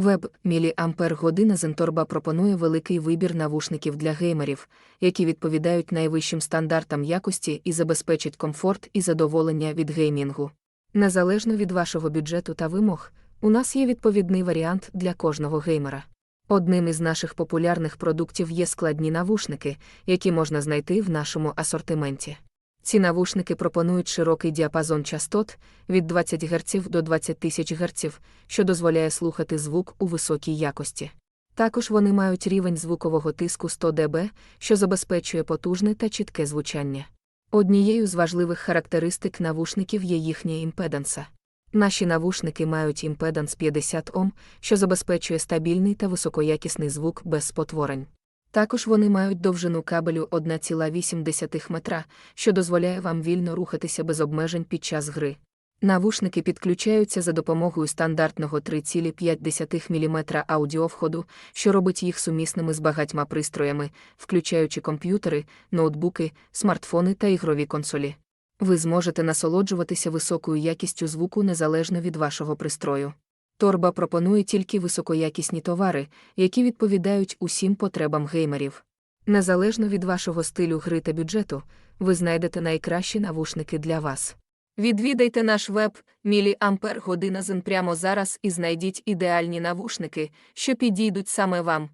Веб міліампер година Зенторба пропонує великий вибір навушників для геймерів, які відповідають найвищим стандартам якості і забезпечать комфорт і задоволення від геймінгу. Незалежно від вашого бюджету та вимог, у нас є відповідний варіант для кожного геймера. Одним із наших популярних продуктів є складні навушники, які можна знайти в нашому асортименті. Ці навушники пропонують широкий діапазон частот від 20 Гц до 20 тисяч Гц, що дозволяє слухати звук у високій якості. Також вони мають рівень звукового тиску 100 дБ, що забезпечує потужне та чітке звучання. Однією з важливих характеристик навушників є їхня імпеданса. Наші навушники мають імпеданс 50 Ом, що забезпечує стабільний та високоякісний звук без спотворень. Також вони мають довжину кабелю 1,8 метра, що дозволяє вам вільно рухатися без обмежень під час гри. Навушники підключаються за допомогою стандартного 3,5 мм аудіовходу, що робить їх сумісними з багатьма пристроями, включаючи комп'ютери, ноутбуки, смартфони та ігрові консолі. Ви зможете насолоджуватися високою якістю звуку незалежно від вашого пристрою. Торба пропонує тільки високоякісні товари, які відповідають усім потребам геймерів. Незалежно від вашого стилю гри та бюджету, ви знайдете найкращі навушники для вас. Відвідайте наш веб міліампер година прямо зараз і знайдіть ідеальні навушники, що підійдуть саме вам.